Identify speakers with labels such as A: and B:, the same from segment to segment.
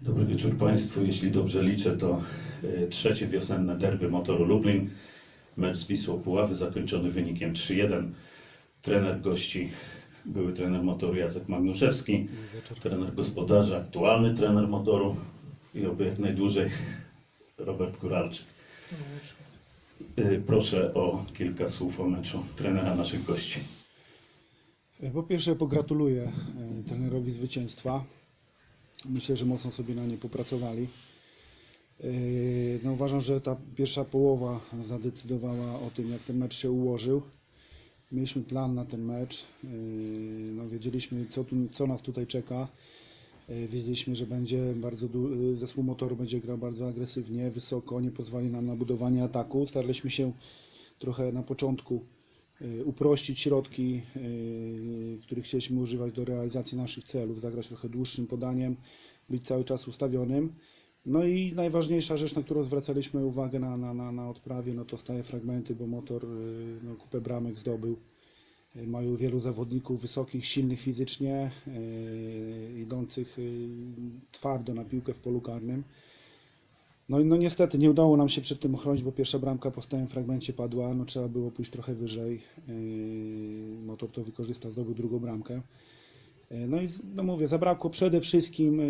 A: Dobry wieczór Państwu. Jeśli dobrze liczę, to e, trzecie wiosenne derby Motoru Lublin. Mecz z Wisłą Puławy zakończony wynikiem 3-1. Trener gości, były trener motoru Jacek Magnuszewski, trener gospodarza, aktualny trener motoru i oby jak najdłużej Robert Góralczyk. E, Proszę o kilka słów o meczu trenera naszych gości.
B: Po pierwsze pogratuluję e, trenerowi zwycięstwa. Myślę, że mocno sobie na nie popracowali. No, uważam, że ta pierwsza połowa zadecydowała o tym, jak ten mecz się ułożył. Mieliśmy plan na ten mecz. No, wiedzieliśmy, co, tu, co nas tutaj czeka. E, Wiedzieliśmy, że będzie bardzo du- zespół motoru będzie grał bardzo agresywnie, wysoko, nie pozwali nam na budowanie ataku. Staraliśmy się trochę na początku y, uprościć środki, których chcieliśmy używać do realizacji naszych celów, zagrać trochę dłuższym podaniem, być cały czas ustawionym. No i najważniejsza rzecz, na którą zwracaliśmy uwagę na, na, na, na odprawie, no to staje fragmenty, bo motor no, kupę bramek zdobył. Y, Mają wielu zawodników wysokich, silnych fizycznie, y, idących y, twardo na piłkę w polu karnym. No i no niestety nie udało nam się przed tym ochronić, bo pierwsza bramka po stałym fragmencie padła, no trzeba było pójść trochę wyżej. Motor to wykorzystał, zdobył drugą bramkę. No i no mówię, zabrakło przede wszystkim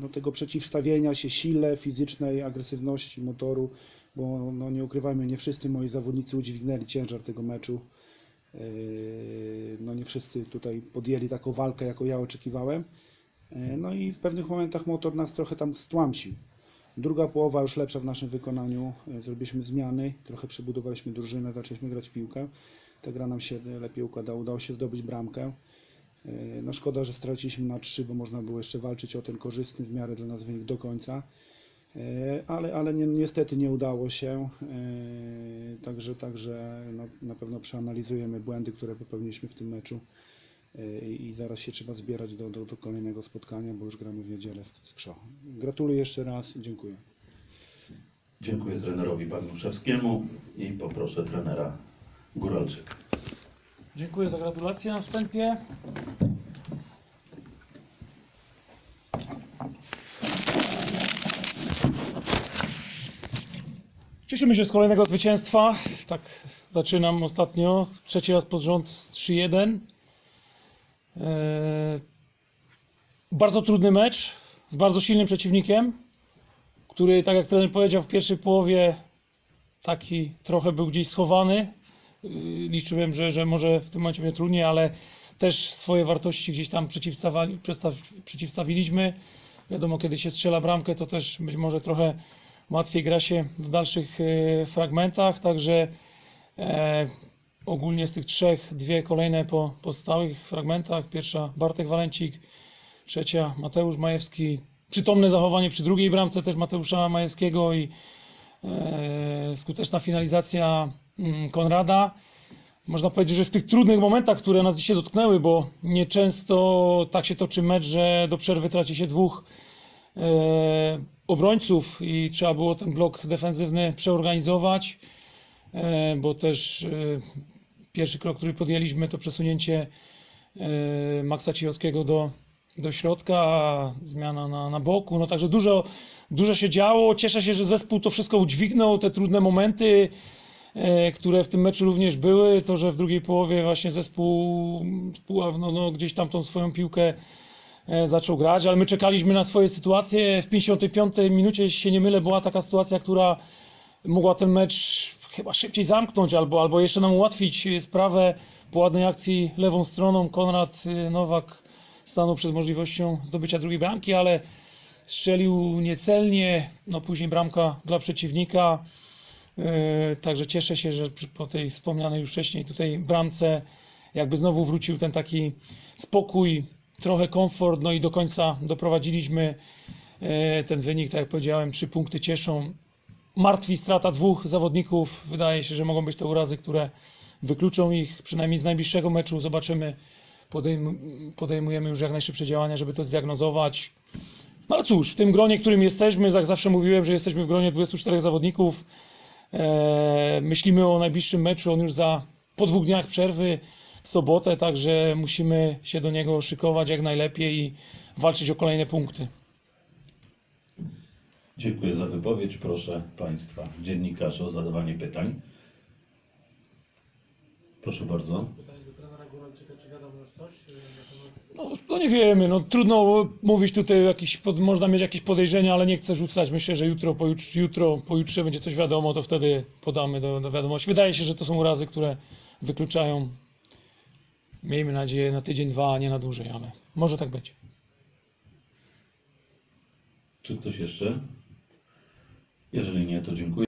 B: no tego przeciwstawienia się sile fizycznej, agresywności motoru, bo no nie ukrywajmy, nie wszyscy moi zawodnicy udźwignęli ciężar tego meczu. Yy, No nie wszyscy tutaj podjęli taką walkę, jaką ja oczekiwałem. Yy, No i w pewnych momentach motor nas trochę tam stłamsił. Druga połowa już lepsza w naszym wykonaniu. E, Zrobiliśmy zmiany, trochę przebudowaliśmy drużynę, zaczęliśmy grać w piłkę. Ta gra nam się lepiej układała, udało się zdobyć bramkę. No szkoda, że straciliśmy na trzy, bo można było jeszcze walczyć o ten korzystny w miarę dla nas wynik do końca. E, Ale, ale ni niestety nie udało się. E, Także, także no, na pewno przeanalizujemy błędy, które popełniliśmy w tym meczu. E, I zaraz się trzeba zbierać do, do, do kolejnego spotkania, bo już gramy w niedzielę w w Skrzo. Gratuluję jeszcze raz i dziękuję.
A: Dziękuję trenerowi Bagnuszewskiemu i poproszę trenera Góralczyka.
C: Dziękuję za gratulacje na wstępie. Cieszymy się z kolejnego zwycięstwa. Tak zaczynam ostatnio. Trzeci raz pod rząd 3-1. Eee, Bardzo trudny mecz z bardzo silnym przeciwnikiem, który, tak jak trener powiedział, w pierwszej połowie taki trochę był gdzieś schowany. Yy, Liczyłem, że, że może w tym momencie będzie trudniej, ale też swoje wartości gdzieś tam przeciwstawiliśmy. Wiadomo, kiedy się strzela bramkę, to też być może trochę łatwiej gra się w dalszych e, fragmentach, także e, ogólnie z tych trzech, dwie kolejne po, po fragmentach. Pierwsza Bartek Walencik, trzecia Mateusz Majewski. Przytomne zachowanie przy drugiej bramce też Mateusza Majewskiego i e, skuteczna finalizacja mm, Konrada. Można powiedzieć, że w tych trudnych momentach, które nas dzisiaj dotknęły, bo nieczęsto tak się toczy mecz, że do przerwy traci się dwóch obrońców i trzeba było ten blok defensywny przeorganizować, e, bo też e, pierwszy krok, który podjęliśmy, to przesunięcie e, Maxa Cijowskiego do, do środka, zmiana na, na boku. No także dużo, dużo się działo. Cieszę się, że zespół to wszystko udźwignął, te trudne momenty, które w tym meczu również były. To, że w drugiej połowie właśnie zespół Puław no, no, gdzieś tam tą swoją piłkę zaczął grać, ale my czekaliśmy na swoje sytuacje. W 55 minucie, jeśli się nie mylę, była taka sytuacja, która mogła ten mecz chyba szybciej zamknąć albo, albo jeszcze nam ułatwić sprawę po ładnej akcji lewą stroną. Konrad y, Nowak stanął przed możliwością zdobycia drugiej bramki, ale strzelił niecelnie. No później bramka dla przeciwnika. Yy, Także cieszę się, że po tej wspomnianej już wcześniej tutaj bramce jakby znowu wrócił ten taki spokój, trochę komfort, no i do końca doprowadziliśmy e, ten wynik, tak jak powiedziałem, trzy punkty cieszą. Martwi strata dwóch zawodników. Wydaje się, że mogą być to urazy, które wykluczą ich przynajmniej z najbliższego meczu. Zobaczymy. Podejm podejmujemy już jak najszybsze działania, żeby to zdiagnozować. No cóż, w tym gronie, którym jesteśmy, jak zawsze mówiłem, że jesteśmy w gronie 24 zawodników. E, myślimy o najbliższym meczu, on już za po dwóch dniach przerwy w sobotę, także musimy się do niego szykować jak najlepiej i walczyć o kolejne punkty.
A: Dziękuję za wypowiedź. Proszę Państwa, dziennikarzy o zadawanie pytań. Proszę bardzo.
C: Pytanie do trenera Góralczyka, czy wiadomo już coś? No, no nie wiemy, no trudno mówić tutaj, jakiś pod, można mieć jakieś podejrzenia, ale nie chcę rzucać. Myślę, że jutro, pojutrze, jutro, pojutrze będzie coś wiadomo, to wtedy podamy do, do wiadomości. Wydaje się, że to są urazy, które wykluczają, miejmy nadzieję, na tydzień, dwa, a nie na dłużej, ale może tak być.
A: Czy ktoś jeszcze? Jeżeli nie, to dziękuję.